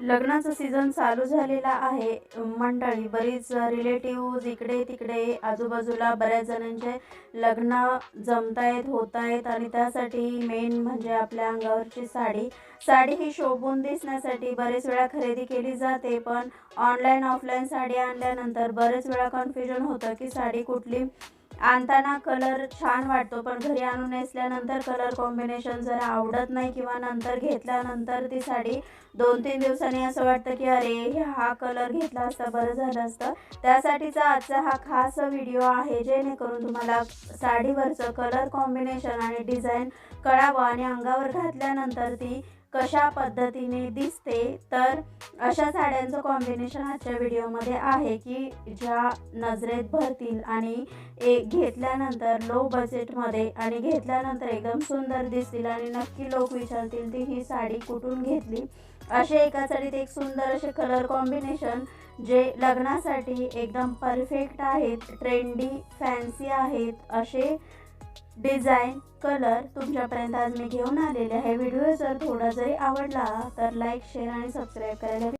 लग्नाचं सीझन चालू झालेला आहे. मंडळी बरीच रिलेटिव्ज इकडे तिकडे आजूबाजूला बऱ्याच जणांचे लग्न जमतायत होत आहेत आणि त्यासाठी मेन म्हणजे आपल्या अंगावरची साडी. साडी ही शोभून दिसण्यासाठी बरेच वेळा खरेदी केली जाते पण ऑनलाईन ऑफलाईन साडी आणल्यानंतर बरेच वेळा कन्फ्युजन होतं की साडी कुठली आणताना कलर छान वाटतो पण घरी आणून नेसल्यानंतर कलर कॉम्बिनेशन जरा आवडत नाही किंवा नंतर घेतल्यानंतर ती साडी दोन तीन दिवसांनी असं वाटतं की अरे हा कलर घेतला असता बरं झालं असतं. त्यासाठीचा आजचा हा खास व्हिडिओ आहे जेणेकरून तुम्हाला साडीवरचं कलर कॉम्बिनेशन आणि डिझाईन कळावं आणि अंगावर घातल्यानंतर ती कशा पद्धतीने दिसते तर अशा साड्यांचं कॉम्बिनेशन आजच्या व्हिडिओमध्ये आहे की ज्या नजरेत भरतील आणि एक घेतल्यानंतर लो बजेटमध्ये आणि घेतल्यानंतर एकदम सुंदर दिसतील आणि नक्की लोक विचारतील ती ही साडी कुठून घेतली? असे एका साडीत एक सुंदर असे कलर कॉम्बिनेशन जे लग्नासाठी एकदम परफेक्ट आहेत ट्रेंडी फॅन्सी आहेत असे डिझाईन कलर तुमच्यापर्यंत आज मी घेऊन आलेले आहे. व्हिडिओ जर थोडा जरी आवडला तर लाईक शेअर आणि सबस्क्राईब करायला